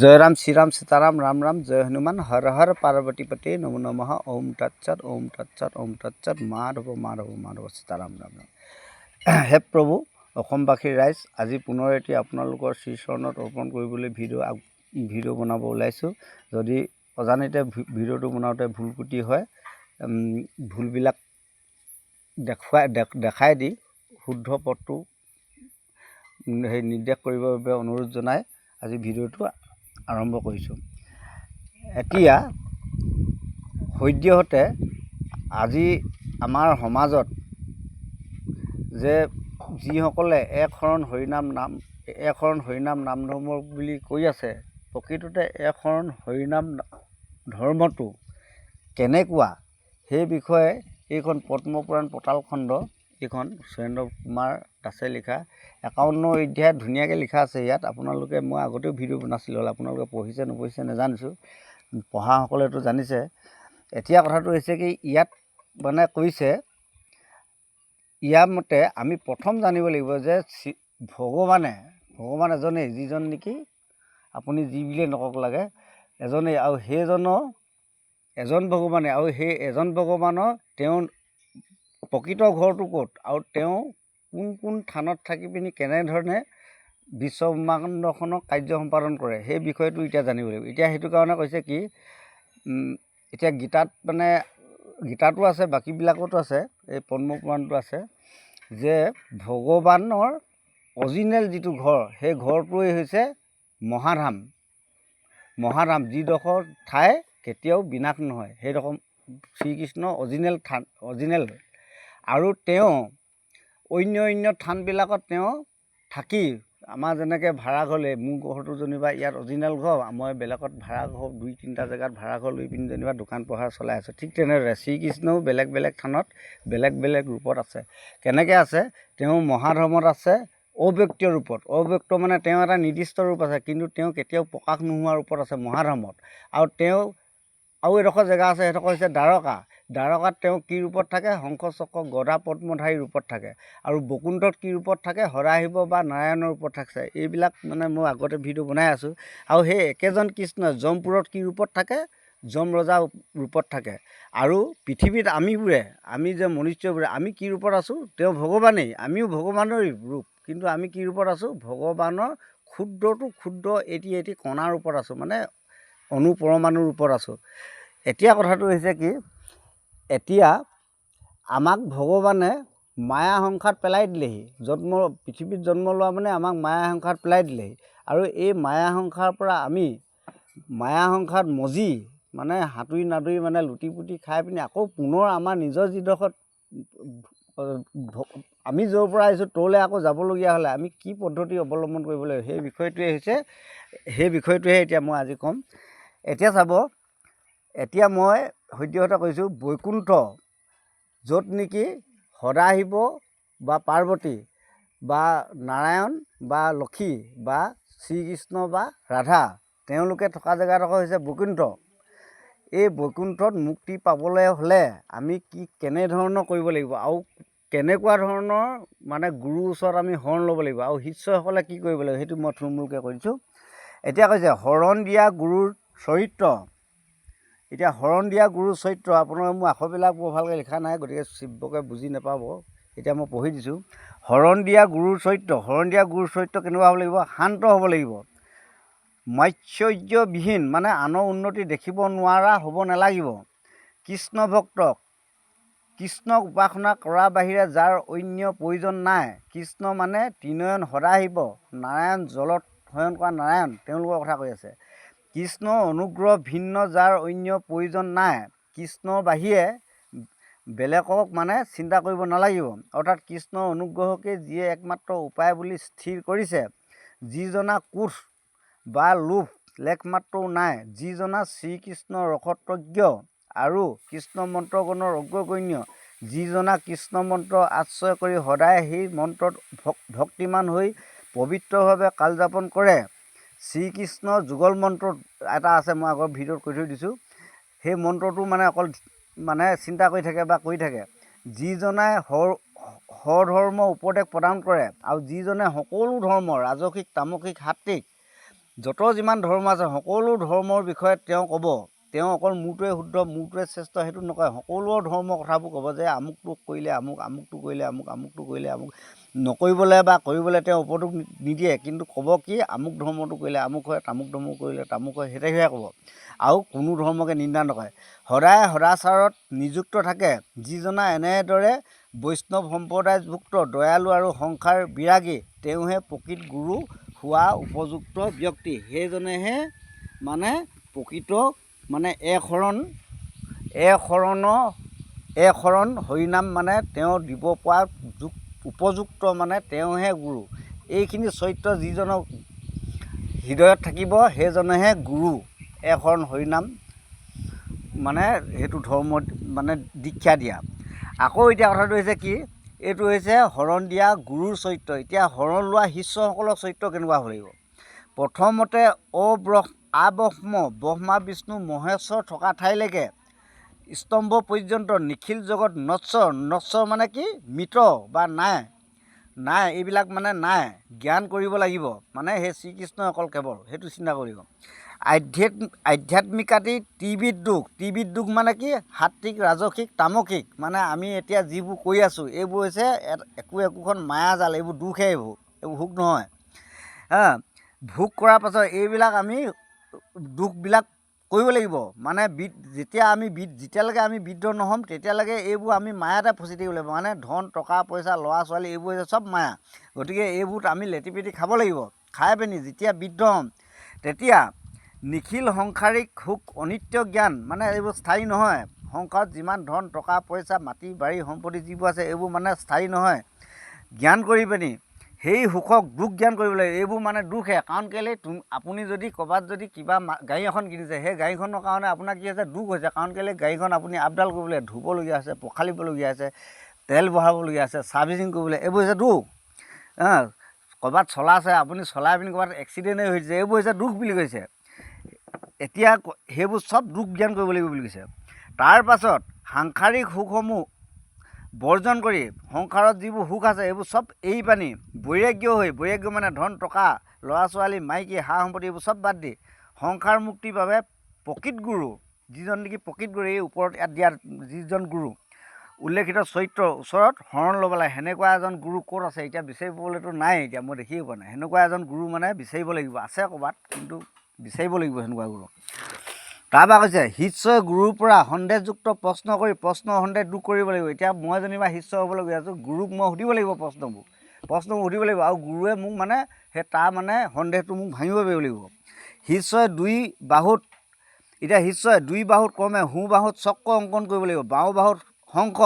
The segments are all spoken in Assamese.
জয় ৰাম শ্ৰীৰাম সীতাৰাম ৰাম ৰাম জয় হনুমান হৰ হৰ পাৰ্বতীপতি নম নমঃ ওম তৎসৎ ওম তৎসৎ ওম তৎসৎ মাধৱ মাধৱ মাধৱ সীতাৰাম ৰাম ৰাম। হে প্ৰভু অসমবাসীৰ ৰাইজ আজি পুনৰ এটি আপোনালোকৰ শ্ৰীচৰণত অৰ্পণ কৰিবলৈ ভিডিঅ' ভিডিঅ' বনাব ওলাইছোঁ। যদি অজানিতে ভিডিঅ'টো বনাওঁতে ভুল ক্ৰুটি হয় ভুলবিলাক দেখুৱাই দেখ- দেখাই দি শুদ্ধ পথটো সেই নিৰ্দেশ কৰিবৰ বাবে অনুৰোধ জনাই আজি ভিডিঅ'টো আৰম্ভ কৰিছোঁ। এতিয়া সদ্যহতে আজি আমাৰ সমাজত যে যিসকলে একশৰণ হৰিনাম নাম একশৰণ হৰিনাম নাম ধৰ্ম বুলি কৈ আছে প্ৰকৃততে একশৰণ হৰিনাম ধৰ্মটো কেনেকুৱা সেই বিষয়ে এইখন পদ্মপুৰাণ পতালখণ্ড এইখন সুৰেন্দ্ৰ কুমাৰ দাসে লিখা। একাৱন্ন অধ্যায় ধুনীয়াকৈ লিখা আছে ইয়াত। আপোনালোকে মই আগতেও ভিডিঅ' বনাইছিলোঁ হ'লে আপোনালোকে পঢ়িছে নপঢ়িছে নাজানিছোঁ। পঢ়াসকলেতো জানিছে। এতিয়া কথাটো হৈছে কি ইয়াত মানে কৈছে ইয়াৰ মতে আমি প্ৰথম জানিব লাগিব যে ভগৱানে ভগৱান এজনেই যিজন নেকি আপুনি যি বুলিয়ে নকওক লাগে এজনেই আৰু সেইজনৰ এজন ভগৱানে আৰু সেই এজন ভগৱানৰ তেওঁ প্ৰকৃত ঘৰটো ক'ত? আৰু তেওঁ কোন কোন থানত থাকি পিনি কেনেধৰণে বিশ্ব ব্ৰহ্মাণ্ডখনক কাৰ্য সম্পাদন কৰে সেই বিষয়টো এতিয়া জানিব লাগিব। এতিয়া সেইটো কাৰণে কৈছে কি এতিয়া গীতাত মানে গীতাতো আছে বাকীবিলাকতো আছে এই পদ্মপুৰাণটো আছে যে ভগৱানৰ অৰিজিনেল যিটো ঘৰ সেই ঘৰটোৱেই হৈছে মহাধাম। মহাধাম যিডোখৰ ঠাই কেতিয়াও বিনাশ নহয়। সেইডোখৰ শ্ৰীকৃষ্ণ অৰিজিনেল থান অৰিজিনেল আৰু তেওঁ অন্য অন্য থানবিলাকত তেওঁ থাকি আমাৰ যেনেকৈ ভাড়া ঘৰ লৈ মোৰ ঘৰটো যেনিবা ইয়াত অৰিজিনেল ঘৰ মই বেলেগত ভাড়া ঘৰ দুই তিনিটা জেগাত ভাড়া ঘৰ লৈ পিনি যেনিবা দোকান পোহাৰ চলাই আছোঁ। ঠিক তেনেদৰে শ্ৰীকৃষ্ণও বেলেগ বেলেগ থানত বেলেগ বেলেগ ৰূপত আছে। কেনেকৈ আছে? তেওঁ মহাধৰ্মত আছে অব্যক্তীয় ৰূপত। অব্যক্ত মানে তেওঁ এটা নিৰ্দিষ্ট ৰূপ আছে কিন্তু তেওঁ কেতিয়াও প্ৰকাশ নোহোৱা ৰূপত আছে মহাধৰ্মত। আৰু তেওঁ আৰু এডোখৰ জেগা আছে সেইডোখৰ হৈছে দ্বাৰকা। দ্বাৰকাত তেওঁ কি ৰূপত থাকে? শংখ চক্ৰ গদা পদ্মধাৰী ৰূপত থাকে। আৰু বকুণ্ঠত কি ৰূপত থাকে? হৰাশিৱ বা নাৰায়ণৰ ৰূপত থাকে এইবিলাক মানে মই আগতে ভিডিঅ' বনাই আছোঁ। আৰু সেই একেজন কৃষ্ণই যমপুৰত কি ৰূপত থাকে? যম ৰজা ৰূপত থাকে। আৰু পৃথিৱীত আমিবোৰে আমি যে মনুষ্যবোৰে আমি কি ৰূপত আছোঁ? তেওঁ ভগৱানেই। আমিও ভগৱানৰেই ৰূপ। কিন্তু আমি কি ৰূপত আছোঁ? ভগৱানৰ ক্ষুদ্ৰটো ক্ষুদ্ৰ এটি এটি কণাৰ ৰূপত আছোঁ। মানে অনুপৰমাণুৰ ৰূপত আছোঁ। এতিয়া কথাটো হৈছে কি এতিয়া আমাক ভগৱানে মায়া সংসাৰত পেলাই দিলেহি। জন্ম পৃথিৱীত জন্ম লোৱা মানে আমাক মায়া সংসাৰত পেলাই দিলেহি। আৰু এই মায়া সংসাৰৰ পৰা আমি মায়া সংসাৰত মজি মানে সাঁতুৰি নাদুৰি মানে লুটি পুটি খাই পিনি আকৌ পুনৰ আমাৰ নিজৰ যিডোখৰত আমি য'ৰ পৰা আহিছোঁ তলৈ আকৌ যাবলগীয়া হ'লে আমি কি পদ্ধতি অৱলম্বন কৰিব লাগিব সেই বিষয়টোৱে হৈছে সেই বিষয়টোহে এতিয়া মই আজি ক'ম। এতিয়া চাব এতিয়া মই সদ্যহতে কৈছোঁ বৈকুণ্ঠ য'ত নেকি সদাশিৱ বা পাৰ্বতী বা নাৰায়ণ বা লক্ষী বা শ্ৰীকৃষ্ণ বা ৰাধা তেওঁলোকে থকা জেগাডোখৰ হৈছে বৈকুণ্ঠ। এই বৈকুণ্ঠত মুক্তি পাবলৈ হ'লে আমি কি কেনেধৰণৰ কৰিব লাগিব আৰু কেনেকুৱা ধৰণৰ মানে গুৰুৰ ওচৰত আমি শৰণ ল'ব লাগিব আৰু শিষ্যসকলে কি কৰিব লাগিব সেইটো মই থুলমূলকৈ কৈ দিছোঁ এতিয়া কৈছে শৰণ দিয়া গুৰুৰ চৰিত্ৰ। এতিয়া শৰণ দিয়া গুৰুৰ চৰিত্ৰ আপোনাৰ মোৰ আখৰবিলাক বৰ ভালকৈ লিখা নাই গতিকে শিৱকে বুজি নাপাব এতিয়া মই পঢ়ি দিছোঁ। শৰণ দিয়া গুৰুৰ চৰিত্ৰ শৰণ দিয়া গুৰুৰ চৰিত্ৰ কেনেকুৱা হ'ব লাগিব? শান্ত হ'ব লাগিব। মাৎসৰ্যবিহীন মানে আনৰ উন্নতি দেখিব নোৱাৰা হ'ব নালাগিব। কৃষ্ণ ভক্তক কৃষ্ণক উপাসনা কৰাৰ বাহিৰে যাৰ অন্য প্ৰয়োজন নাই। কৃষ্ণ মানে ত্ৰিনয়ন সদাশিৱ নাৰায়ণ জলত শয়ন কৰা নাৰায়ণ তেওঁলোকৰ কথা কৈ আছে। কৃষ্ণৰ অনুগ্ৰহ ভিন্ন যাৰ অন্য প্ৰয়োজন নাই। কৃষ্ণৰ বাহিৰে বেলেগক মানে চিন্তা কৰিব নালাগিব। অৰ্থাৎ কৃষ্ণৰ অনুগ্ৰহকে যিয়ে একমাত্ৰ উপায় বুলি স্থিৰ কৰিছে যিজনা কোষ বা লোভ লেখমাত্ৰও নাই যিজনা শ্ৰীকৃষ্ণৰ ৰসতজ্ঞ আৰু কৃষ্ণ মন্ত্ৰগণৰ অগ্ৰগণ্য যিজনা কৃষ্ণ মন্ত্ৰ আশ্ৰয় কৰি সদায় সেই মন্ত্ৰত ভক- ভক্তিমান হৈ পবিত্ৰভাৱে কালযাপন কৰে। শ্ৰীকৃষ্ণৰ যুগল মন্ত্ৰ এটা আছে মই আগৰ ভিডিঅ'ত কৈ থৈ দিছোঁ। সেই মন্ত্ৰটো মানে অকল মানে চিন্তা কৰি থাকে বা কৰি থাকে। যিজনাই সৰ সধৰ্ম উপদেশ প্ৰদান কৰে আৰু যিজনে সকলো ধৰ্ম ৰাজসিক তামসিক সাত্বিক যত যিমান ধৰ্ম আছে সকলো ধৰ্মৰ বিষয়ে তেওঁ ক'ব। তেওঁ অকল মোৰটোৱে শুদ্ধ মোৰটোৱে শ্ৰেষ্ঠ সেইটো নকয়। সকলো ধৰ্মৰ কথাবোৰ ক'ব যে আমুকটো কৰিলে আমুক আমুকটো কৰিলে আমুক আমুকটো কৰিলে আমুক। নকৰিবলৈ বা কৰিবলৈ তেওঁ উপদেশ নিদিয়ে কিন্তু ক'ব কি আমুক ধৰ্মটো কৰিলে আমুক হয় তামুক ধৰ্ম কৰিলে তামুক হয় সেইটোহে ক'ব। আৰু কোনো ধৰ্মকে নিন্দা নকৰে। সদায় সদাচাৰত নিযুক্ত থাকে যিজনা এনেদৰে বৈষ্ণৱ সম্প্ৰদায়ভুক্ত দয়ালু আৰু সংসাৰ বিৰাগী তেওঁহে প্ৰকৃত গুৰু হোৱা উপযুক্ত ব্যক্তি। সেইজনেহে মানে প্ৰকৃত মানে একশৰণ একশৰণ একশৰণ হৰিনাম মানে তেওঁ দিব পৰা যুক উপযুক্ত মানে তেওঁহে গুৰু। এইখিনি চৰিত্ৰ যিজনক হৃদয়ত থাকিব সেইজনেহে গুৰু। একশৰণ হৰিনাম মানে সেইটো ধৰ্ম মানে দীক্ষা দিয়া। আকৌ এতিয়া কথাটো হৈছে কি এইটো হৈছে শৰণ দিয়া গুৰুৰ চৰিত্ৰ। এতিয়া শৰণ লোৱা শিষ্যসকলৰ চৰিত্ৰ কেনেকুৱা হ'ব লাগিব? প্ৰথমতে অব্ৰহ আব্ৰহ্ম ব্ৰহ্মা বিষ্ণু মহেশ্বৰ থকা ঠাইলৈকে স্তম্ভ পৰ্যন্ত নিখিল জগত নশ্বৰ নশ্বৰ মানে কি? মৃত বা নাই। নাই এইবিলাক মানে নাই। জ্ঞান কৰিব লাগিব। মানে সেই শ্ৰীকৃষ্ণই অকল কেৱল সেইটো চিন্তা কৰিব। আধ্যাত্ম আধ্যাত্মিকাতি ত্ৰিবিধ দুখ। ত্ৰিবিধ দুখ মানে কি? সাত্বিক ৰাজসিক তামসিক। মানে আমি এতিয়া যিবোৰ কৰি আছোঁ এইবোৰ হৈছে একো একোখন মায়াজাল। এইবোৰ দুখহে এইবোৰ। এইবোৰ সুখ নহয়। হা? ভোগ কৰাৰ পাছত এইবিলাক আমি দুখবিলাক কৰিব লাগিব। মানে বৃদ্ধ যেতিয়া আমি বৃদ্ধ যেতিয়ালৈকে আমি বৃদ্ধ নহ'ম তেতিয়ালৈকে এইবোৰ আমি মায়াতে ফচি থাকিব লাগিব। মানে ধন টকা পইচা ল'ৰা ছোৱালী এইবোৰ হৈছে চব মায়া। গতিকে এইবোৰ আমি লেটি পেটি খাব লাগিব। খাই পিনি যেতিয়া বৃদ্ধ হ'ম তেতিয়া নিখিল সংসাৰিক সুখ অনিত্য জ্ঞান মানে এইবোৰ স্থায়ী নহয়। সংসাৰত যিমান ধন টকা পইচা মাটি বাৰী সম্পত্তি যিবোৰ আছে এইবোৰ মানে স্থায়ী নহয়। জ্ঞান কৰি পিনি সেই সুখক দুখ জ্ঞান কৰিব লাগে এইবোৰ মানে দুখহে কাৰণ কেলৈ তুম আপুনি যদি ক'ৰবাত যদি কিবা গাড়ী এখন কিনিছে সেই গাড়ীখনৰ কাৰণে আপোনাৰ কি হৈছে দুখ হৈছে। কাৰণ কেলৈ গাড়ীখন আপুনি আপডাল কৰিবলৈ ধুবলগীয়া হৈছে পখালিবলগীয়া হৈছে তেল বহাবলগীয়া আছে ছাৰ্ভিচিং কৰিবলৈ এইবোৰ হৈছে দুখ। ক'ৰবাত চলাইছে আপুনি চলাই পিনি ক'ৰবাত এক্সিডেণ্টেই হৈছে এইবোৰ হৈছে দুখ বুলি কৈছে। এতিয়া সেইবোৰ চব দুখ জ্ঞান কৰিব লাগিব বুলি কৈছে। তাৰ পাছত সাংসাৰিক সুখসমূহ বৰ্জন কৰি সংসাৰত যিবোৰ সুখ আছে এইবোৰ চব এৰি পানি বৈৰাগ্য হৈ বৈৰাগ্য মানে ধন টকা ল'ৰা ছোৱালী মাইকী সা সম্পত্তি এইবোৰ চব বাদ দি সংসাৰ মুক্তিৰ বাবে প্ৰকৃত গুৰু যিজন নেকি প্ৰকৃত গুৰু এই ওপৰত ইয়াত দিয়া যিজন গুৰু উল্লেখিত চৰিত্ৰৰ ওচৰত শৰণ ল'ব লাগে। সেনেকুৱা এজন গুৰু ক'ত আছে? এতিয়া বিচাৰি পাবলৈতো নাই এতিয়া মই দেখিয়ে পোৱা নাই। সেনেকুৱা এজন গুৰু মানে বিচাৰিব লাগিব আছে ক'ৰবাত কিন্তু বিচাৰিব লাগিব সেনেকুৱা গুৰু তাৰপৰা কৈছে শিষ্যই গুৰুৰ পৰা সন্দেহযুক্ত প্ৰশ্ন কৰি প্ৰশ্ন সন্দেহ দূৰ কৰিব লাগিব। এতিয়া মই যেনিবা শিষ্য হ'বলৈ গৈ আছোঁ গুৰুক মই সুধিব লাগিব প্ৰশ্নবোৰ। প্ৰশ্নবোৰ সুধিব লাগিব আৰু গুৰুৱে মোক মানে সেই তাৰ মানে সন্দেহটো মোক ভাঙিব পাৰিব লাগিব। শিষ্যই দুই বাহুত এতিয়া শিষ্যই দুই বাহুত ক্ৰমে সোঁ বাহুত চক্ৰ অংকন কৰিব লাগিব বাওঁ বাহুত শংখ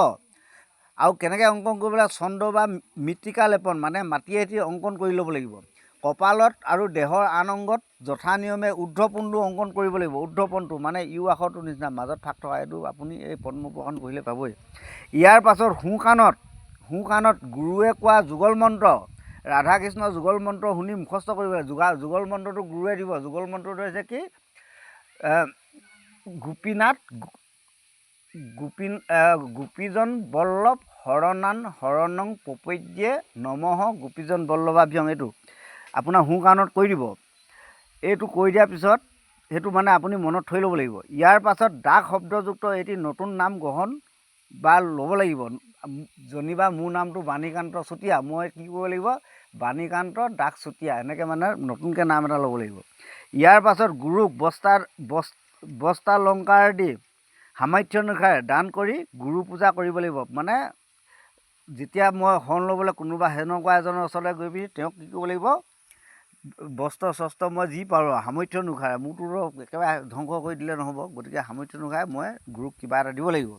আৰু কেনেকৈ অংকন কৰিব লাগে চন্দ্ৰ বা মৃত্তিকা লেপন মানে মাটি এটি অংকন কৰি ল'ব লাগিব। কপালত আৰু দেহৰ আন অংগত যথা নিয়মে ঊৰ্ধ্বপণটো অংকন কৰিব লাগিব। ঊৰ্ধ্বপণটো মানে ইউ আখৰটোৰ নিচিনা মাজত ফাক থকা এইটো আপুনি এই পদ্মপ্ৰকাশ পঢ়িলে পাবই। ইয়াৰ পাছত সোঁ কাণত সোঁ কাণত গুৰুৱে কোৱা যুগল মন্ত্ৰ ৰাধা কৃষ্ণৰ যুগল মন্ত্ৰ শুনি মুখস্থ কৰিব লাগে। যোগা যুগল মন্ত্ৰটো গুৰুৱে দিব। যুগল মন্ত্ৰটো হৈছে কি? গোপীনাথ গো- গোপীন এ, গোপীজন বল্লভ শৰণান শৰণং প্ৰপদ্যে নমঃ গোপীজন বল্লভাভ্যং এইটো। আপোনাৰ সোঁ কাণত কৈ দিব। এইটো কৈ দিয়াৰ পিছত সেইটো মানে আপুনি মনত থৈ ল'ব লাগিব। ইয়াৰ পাছত দাস শব্দযুক্ত এটি নতুন নাম গ্ৰহণ বা ল'ব লাগিব। যেনিবা মোৰ নামটো বাণীকান্ত চুতীয়া মই কি কৰিব লাগিব? বাণীকান্ত দাস চুতীয়া এনেকৈ মানে নতুনকৈ নাম এটা ল'ব লাগিব। ইয়াৰ পাছত গুৰুক বস্তাৰ বস- বস্ত্ৰালংকাৰ দি সামৰ্থ্য অনুসাৰে দান কৰি গুৰু পূজা কৰিব লাগিব। মানে যেতিয়া মই শৰণ ল'বলৈ কোনোবা সেনেকুৱা এজনৰ ওচৰলৈ গৈ পিনি তেওঁক কি কৰিব লাগিব? বস্ত্ৰ চস্ত্ৰ মই যি পাৰোঁ সামৰ্থ্য অনুসাৰে মোৰতো একেবাৰে ধ্বংস কৰি দিলে নহ'ব গতিকে সামৰ্থ্য অনুসাৰে মই গুৰুক কিবা এটা দিব লাগিব।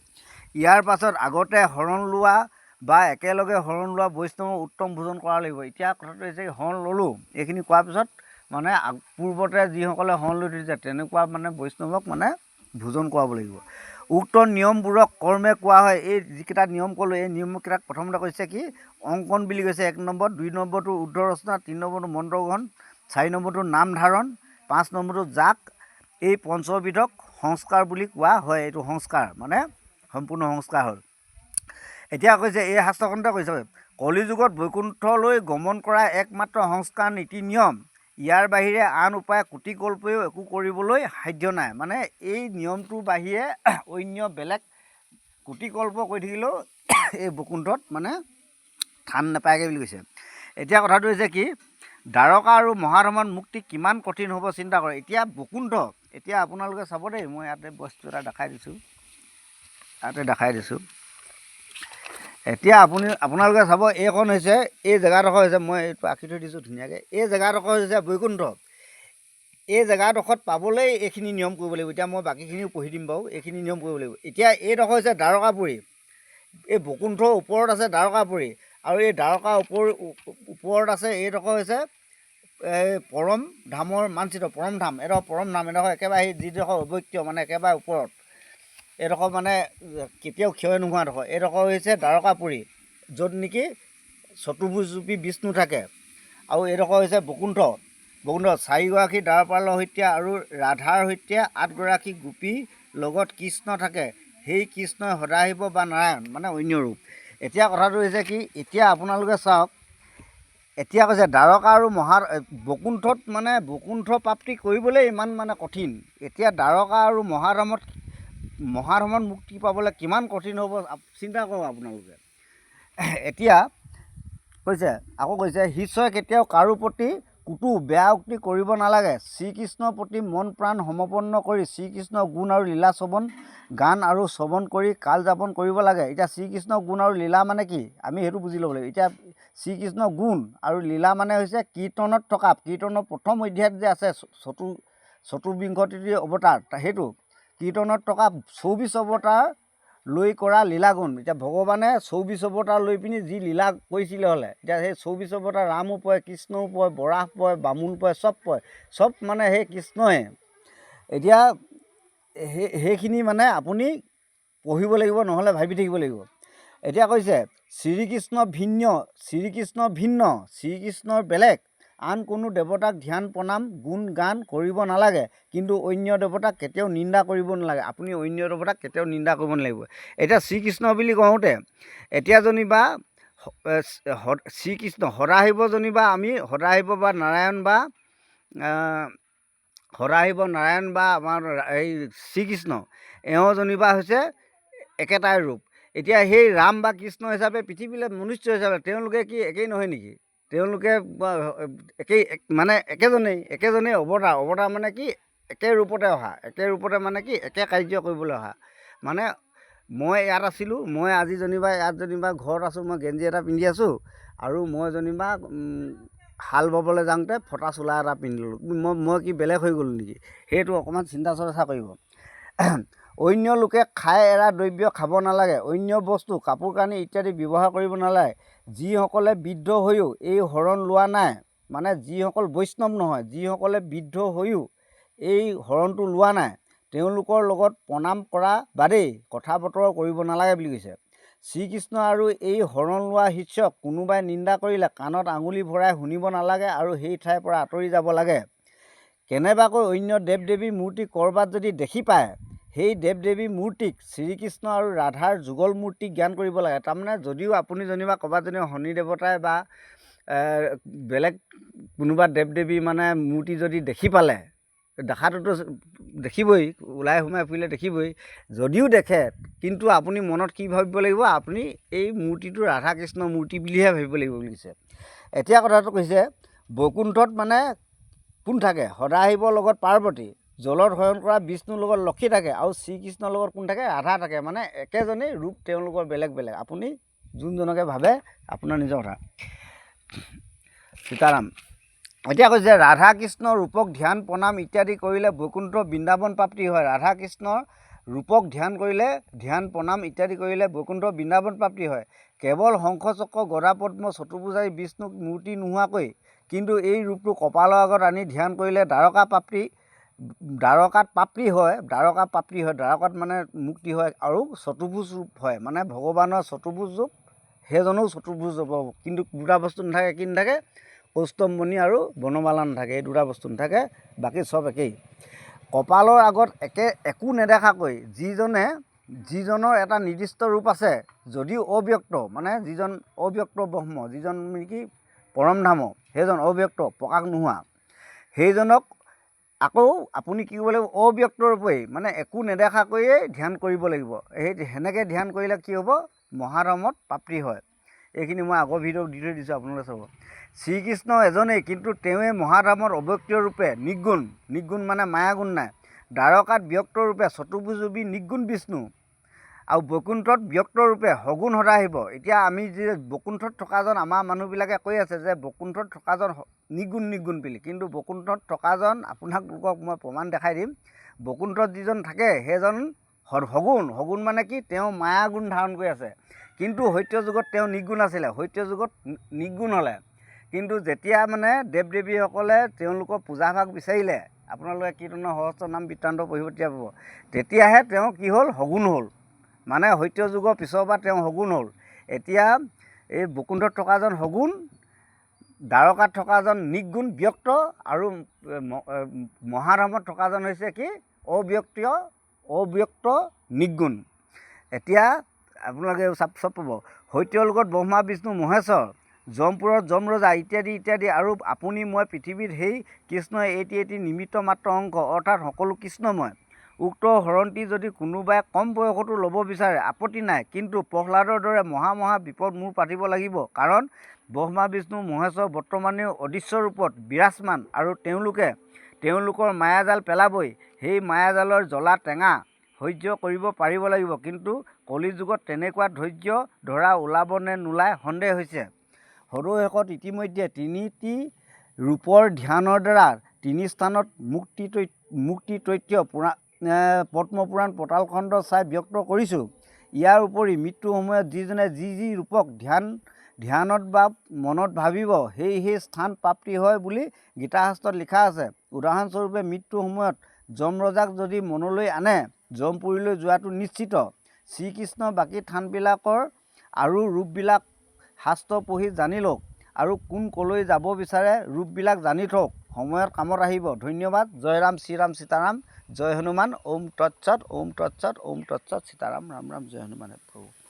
ইয়াৰ পাছত আগতে শৰণ লোৱা বা একেলগে শৰণ লোৱা বৈষ্ণৱক উত্তম ভোজন কৰা লাগিব। এতিয়া কথাটো হৈছে শৰণ ল'লোঁ এইখিনি কোৱাৰ পিছত মানে পূৰ্বতে যিসকলে শৰণ লৈ থৈছে তেনেকুৱা মানে বৈষ্ণৱক মানে ভোজন কৰাব লাগিব। উক্ত নিয়মবোৰক কৰ্মে কোৱা হয়। এই যিকেইটা নিয়ম ক'লোঁ এই নিয়মকেইটাক প্ৰথমতে কৈছে কি অংকন বুলি কৈছে এক নম্বৰ দুই নম্বৰটো উৰ্ধ ৰচনা তিনি নম্বৰটো মন্ত্ৰগ্ৰহণ চাৰি নম্বৰটো নাম ধাৰণ পাঁচ নম্বৰটো জাক এই পঞ্চবিধক সংস্কাৰ বুলি কোৱা হয়। এইটো সংস্কাৰ মানে সম্পূৰ্ণ সংস্কাৰ হ'ল। এতিয়া কৈছে এই শাস্ত্ৰখনতে কৈছে কলিযুগত বৈকুণ্ঠলৈ গমন কৰা একমাত্ৰ সংস্কাৰ নীতি নিয়ম ইয়াৰ বাহিৰে আন উপায় কোটি কল্পেও একো কৰিবলৈ সাধ্য নাই। মানে এই নিয়মটোৰ বাহিৰে অন্য বেলেগ কোটি কল্প কৰি থাকিলেও এই বকুণ্ঠত মানে থান নাপায়গৈ বুলি কৈছে। এতিয়া কথাটো হৈছে কি দ্বাৰকা আৰু মহাধমন মুক্তি কিমান কঠিন হ'ব চিন্তা কৰে এতিয়া বকুণ্ঠ এতিয়া আপোনালোকে চাব দেই মই ইয়াতে বস্তু এটা দেখাই দিছোঁ ইয়াতে দেখাই দিছোঁ। এতিয়া আপুনি আপোনালোকে চাব এইখন হৈছে এই জেগাডোখৰ হৈছে মই এইটো আঁকি থৈ দিছোঁ ধুনীয়াকৈ এই জেগাডোখৰ হৈছে বৈকুণ্ঠ এই জেগাডোখৰত পাবলৈ এইখিনি নিয়ম কৰিব লাগিব। এতিয়া মই বাকীখিনিও পঢ়ি দিম বাৰু এইখিনি নিয়ম কৰিব লাগিব। এতিয়া এইডোখৰ হৈছে দ্বাৰকাপুৰী। এই বৈকুণ্ঠৰ ওপৰত আছে দ্বাৰকাপুৰী আৰু এই দ্বাৰকাৰ ওপৰ ওপৰত আছে এইডোখৰ হৈছে এই পৰম ধামৰ মানচিত্ৰ পৰম ধাম। এইডোখৰ পৰম ধাম এইডোখৰ একেবাৰে সেই যিডোখৰ অৱৈক্য মানে একেবাৰে ওপৰত। এইডোখৰ মানে কেতিয়াও ক্ষয় নোহোৱাডোখৰ এইডোখৰ হৈছে দ্বাৰকাপুৰী য'ত নেকি চতুৰ্ভুজৰূপী বিষ্ণু থাকে। আৰু এইডোখৰ হৈছে বৈকুণ্ঠ বৈকুণ্ঠ চাৰিগৰাকী দ্বাৰপালৰ সৈতে আৰু ৰাধাৰ সৈতে আঠগৰাকী গোপীৰ লগত কৃষ্ণ থাকে। সেই কৃষ্ণই সদাশিৱ বা নাৰায়ণ মানে অন্য ৰূপ। এতিয়া কথাটো হৈছে কি এতিয়া আপোনালোকে চাওক এতিয়া কৈছে দ্বাৰকা আৰু মহা বৈকুণ্ঠত মানে বৈকুণ্ঠ প্ৰাপ্তি কৰিবলৈ ইমান মানে কঠিন। এতিয়া দ্বাৰকা আৰু মহাধামত মহাধমত মুক্তি পাবলৈ কিমান কঠিন হ'ব চিন্তা কৰক আপোনালোকে। এতিয়া কৈছে আকৌ কৈছে শিষ্যই কেতিয়াও কাৰো প্ৰতি কুটু বেয়া উক্তি কৰিব নালাগে। শ্ৰীকৃষ্ণৰ প্ৰতি মন প্ৰাণ সমৰ্পন্ন কৰি শ্ৰীকৃষ্ণৰ গুণ আৰু লীলা শ্ৰৱণ গান আৰু শ্ৰৱণ কৰি কাল যাপন কৰিব লাগে। এতিয়া শ্ৰীকৃষ্ণৰ গুণ আৰু লীলা মানে কি? আমি সেইটো বুজি ল'ব লাগিব। এতিয়া শ্ৰীকৃষ্ণৰ গুণ আৰু লীলা মানে হৈছে কীৰ্তনত থকা। কীৰ্তনৰ প্ৰথম অধ্যায়ত যে আছে চতু চতুৰ্বিংশতি অৱতাৰ সেইটো কীৰ্তনত থকা চৌবিছ অৱতাৰ লৈ কৰা লীলাগুণ। এতিয়া ভগৱানে চৌবিছ অৱতাৰ লৈ পিনি যি লীলা কৰিছিলে হ'লে, এতিয়া সেই চৌবিছ অৱতাৰ ৰামো পৰে, কৃষ্ণও পৰে, বৰাহ পৰে, বামুণ পৰে, চব পৰে। চব মানে সেই কৃষ্ণই। এতিয়া সেই, সেইখিনি মানে আপুনি পঢ়িব লাগিব, নহ'লে ভাবি থাকিব লাগিব। এতিয়া কৈছে, শ্ৰীকৃষ্ণ ভিন্ন শ্ৰীকৃষ্ণ ভিন্ন, শ্ৰীকৃষ্ণৰ বেলেগ। আন কোনো দেৱতাক ধ্যান প্ৰণাম গুণ গান কৰিব নালাগে। কিন্তু অন্য দেৱতাক কেতিয়াও নিন্দা কৰিব নালাগে। আপুনি অন্য দেৱতাক কেতিয়াও নিন্দা কৰিব নালাগিব। এতিয়া শ্ৰীকৃষ্ণ বুলি কওঁতে এতিয়া যেনিবা শ্ৰীকৃষ্ণ সদাশিৱ যেনিবা আমি সদাশিৱ বা নাৰায়ণ বা সদাশিৱ নাৰায়ণ বা আমাৰ এই শ্ৰীকৃষ্ণ এওঁ যেনিবা হৈছে একেটাই ৰূপ। এতিয়া সেই ৰাম বা কৃষ্ণ হিচাপে পৃথিৱীলৈ মনুষ্য হিচাপে তেওঁলোকে কি একেই নহয় নেকি? তেওঁলোকে একেই এক- মানে একেজনেই একেজনেই অৱতাৰ অৱতাৰ মানে কি একে ৰূপতে অহা একে ৰূপতে মানে কি একে কাৰ্য কৰিবলৈ অহা। মানে মই ইয়াত আছিলোঁ মই আজি যেনিবা ইয়াত যেনিবা ঘৰত আছোঁ মই গেঞ্জি এটা পিন্ধি আছোঁ আৰু মই যেনিবা হাল বাবলৈ যাওঁতে ফটা চোলা এটা পিন্ধিলোঁ মই মই কি বেলেগ হৈ গ'লোঁ নেকি? সেইটো অকণমান চিন্তা চৰ্চা কৰিব। অন্য লোকে খাই এৰা দ্ৰব্য খাব নালাগে অন্য বস্তু কাপোৰ কানি ইত্যাদি ব্যৱহাৰ কৰিব নালাগে। যিসকলে বৃদ্ধ হৈও এই শৰণ লোৱা নাই মানে যিসকল বৈষ্ণৱ নহয় যিসকলে বৃদ্ধ হৈও এই শৰণটো লোৱা নাই তেওঁলোকৰ লগত প্ৰণাম কৰা বাদেই কথা বতৰা কৰিব নালাগে বুলি কৈছে। শ্ৰীকৃষ্ণ আৰু এই শৰণ লোৱা শিষ্যক কোনোবাই নিন্দা কৰিলে কাণত আঙুলি ভৰাই শুনিব নালাগে আৰু সেই ঠাইৰ পৰা আঁতৰি যাব লাগে। কেনেবাকৈ অন্য দেৱ দেৱীৰ মূৰ্তি ক'ৰবাত যদি দেখি পায় সেই দেৱ দেৱীৰ মূৰ্তিক শ্ৰীকৃষ্ণ আৰু ৰাধাৰ যুগল মূৰ্তি জ্ঞান কৰিব লাগে। তাৰমানে যদিও আপুনি যেনিবা ক'ৰবাত যেনিবা শনি দেৱতাই বা বেলেগ কোনোবা দেৱ দেৱী মানে মূৰ্তি যদি দেখি পালে দেখাটোতো দেখিবই ওলাই সোমাই ফুৰিলে দেখিবই যদিও দেখে কিন্তু আপুনি মনত কি ভাবিব লাগিব? আপুনি এই মূৰ্তিটো ৰাধা কৃষ্ণৰ মূৰ্তি বুলিহে ভাবিব লাগিব বুলি কৈছে। এতিয়া কথাটো কৈছে বৈকুণ্ঠত মানে কোন থাকে? সদাশিৱৰ লগত পাৰ্বতী। জলত শয়ন কৰা বিষ্ণুৰ লগত লক্ষী থাকে আৰু শ্ৰীকৃষ্ণৰ লগত কোন থাকে? ৰাধা থাকে। মানে একেজনেই ৰূপ তেওঁলোকৰ বেলেগ বেলেগ। আপুনি যোনজনকে ভাবে আপোনাৰ নিজৰ কথা। সীতাৰাম এতিয়া কৈছে ৰাধা কৃষ্ণৰ ৰূপক ধ্যান প্ৰণাম ইত্যাদি কৰিলে বৈকুণ্ঠ বৃন্দাবন প্ৰাপ্তি হয়। ৰাধা কৃষ্ণৰ ৰূপক ধ্যান কৰিলে ধ্যান প্ৰণাম ইত্যাদি কৰিলে বৈকুণ্ঠ বৃন্দাবন প্ৰাপ্তি হয়। কেৱল শংখচক্ৰ গদা পদ্ম চতুৰ্ভুজাৰী বিষ্ণুক মূৰ্তি নোহোৱাকৈ কিন্তু এই ৰূপটো কপালৰ আগত আনি ধ্যান কৰিলে দ্বাৰকা প্ৰাপ্তি দ্বাৰকাত প্ৰাপ্তি হয় দ্বাৰকা প্ৰাপ্তি হয় দ্বাৰকাত মানে মুক্তি হয় আৰু চতুৰ্ভুজ ৰূপ হয়। মানে ভগৱানৰ চতুৰ্ভুজ ৰূপ সেইজনেও চতুৰ্ভুজ হ'ব। কিন্তু দুটা বস্তু নাথাকে কি নাথাকে? কৌস্তম্বনী আৰু বনমালা নাথাকে এই দুটা বস্তু নাথাকে বাকী চব একেই। কপালৰ আগত একে একো নেদেখাকৈ যিজনে যিজনৰ এটা নিৰ্দিষ্ট ৰূপ আছে যদিও অব্যক্ত মানে যিজন অব্যক্ত ব্ৰহ্ম যিজন নেকি পৰমধাম সেইজন অব্যক্ত প্ৰকাশ নোহোৱা সেইজনক আকৌ আপুনি কি কৰিব লাগিব অব্যক্ত ৰূপেই মানে একো নেদেখাকৈয়ে ধ্যান কৰিব লাগিব। সেই সেনেকৈ ধ্যান কৰিলে কি হ'ব? মহাধৰ্মত প্ৰাপ্তি হয়। এইখিনি মই আগৰ ভিডিঅ'ত দি থৈ দিছোঁ আপোনালোকে চাব। শ্ৰীকৃষ্ণ এজনেই কিন্তু তেওঁৱে মহাধামত অব্যক্ত ৰূপে নিগুণ নিগুণ মানে মায়াগুণ নাই। দ্বাৰকাত ব্যক্ত ৰূপে চতুৰ্ভুজবী নিগুণ বিষ্ণু। আৰু বৈকুণ্ঠত ব্যক্ত ৰূপে সগুণ সদা আহিব। এতিয়া আমি যে বৈকুণ্ঠত থকাজন আমাৰ মানুহবিলাকে কৈ আছে যে বৈকুণ্ঠত থকাজন নিগুণ নিগুণ বুলি কিন্তু বৈকুণ্ঠত থকাজন আপোনালোকক মই প্ৰমাণ দেখাই দিম। বৈকুণ্ঠত যিজন থাকে সেইজন সগুণ সগুণ মানে কি? তেওঁ মায়াগুণ ধাৰণ কৰি আছে। কিন্তু সত্য যুগত তেওঁ নিগুণ আছিলে। সত্য যুগত নিগুণ হ'লে। কিন্তু যেতিয়া মানে দেৱ দেৱীসকলে তেওঁলোকৰ পূজাভাগ বিচাৰিলে আপোনালোকে কীৰ্তনৰ সহস্ৰ নাম বৃত্তান্ত পঢ়িব তেতিয়াহে তেওঁ কি হ'ল? সগুণ হ'ল। মানে সত্য যুগৰ পিছৰ পৰা তেওঁ সগুণ হ'ল। এতিয়া এই বৈকুণ্ঠত থকাজন সগুণ দ্বাৰকাত থকাজন নিগুণ ব্যক্ত আৰু এ, ম- এ, মহাধামত থকাজন হৈছে কি? অব্যক্ত অব্যক্ত নিগুণ। এতিয়া আপোনালোকে চাপ চব পাব। সত্যৰ লগত ব্ৰহ্মা বিষ্ণু মহেশ্বৰ যমপুৰত যম ৰজা ইত্যাদি ইত্যাদি আৰু আপুনি মই পৃথিৱীত সেই কৃষ্ণই এটি এটি নিমিত্ত মাত্ৰ অংশ অৰ্থাৎ সকলো কৃষ্ণময়। উক্ত হৰণটি যদি কোনোবাই কম বয়সতো ল'ব বিচাৰে আপত্তি নাই। কিন্তু প্ৰহ্লাদৰ দৰে মহা মহা বিপদ মূৰ পাতিব লাগিব। কাৰণ ব্ৰহ্মা বিষ্ণু মহেশ্বৰ বৰ্তমানেও অদৃশ্য ৰূপত বিৰাজমান আৰু তেওঁলোকে তেওঁলোকৰ মায়াজাল পেলাবই। সেই মায়াজালৰ জ্বলা টেঙা সহ্য কৰিব পাৰিব লাগিব। কিন্তু কলিযুগত তেনেকুৱা ধৈৰ্য ধৰা ওলাব নে নোলায় সন্দেহ হৈছে। সদৌ শেষত ইতিমধ্যে তিনিটি ৰূপৰ ধ্যানৰ দ্বাৰা তিনি স্থানত মুক্তি মুক্তি তথ্য পুৰা পদ্মপুৰাণ পতালখণ্ড চাই ব্যক্ত কৰিছোঁ। ইয়াৰ উপৰি মৃত্যুৰ সময়ত যিজনে যি যি ৰূপক ধ্যান ধ্যানত বা মনত ভাবিব সেই সেই স্থান প্ৰাপ্তি হয় বুলি গীতাশাস্ত্ৰত লিখা আছে। উদাহৰণস্বৰূপে মৃত্যুৰ সময়ত যম ৰজাক যদি মনলৈ আনে যমপুৰীলৈ যোৱাটো নিশ্চিত। শ্ৰীকৃষ্ণ বাকী থানবিলাকৰ আৰু ৰূপবিলাক শাস্ত্ৰ পঢ়ি জানি লওক আৰু কোন ক'লৈ যাব বিচাৰে ৰূপবিলাক জানি থওক। সময়ত কামত আহিব। ধন্যবাদ। জয় ৰাম শ্ৰীৰাম সীতাৰাম। জয় হনুমান ওম তৎসৎ ওম তৎসৎ ওম তৎসৎ সীতাৰাম ৰাম ৰাম জয় হনুমান প্ৰভু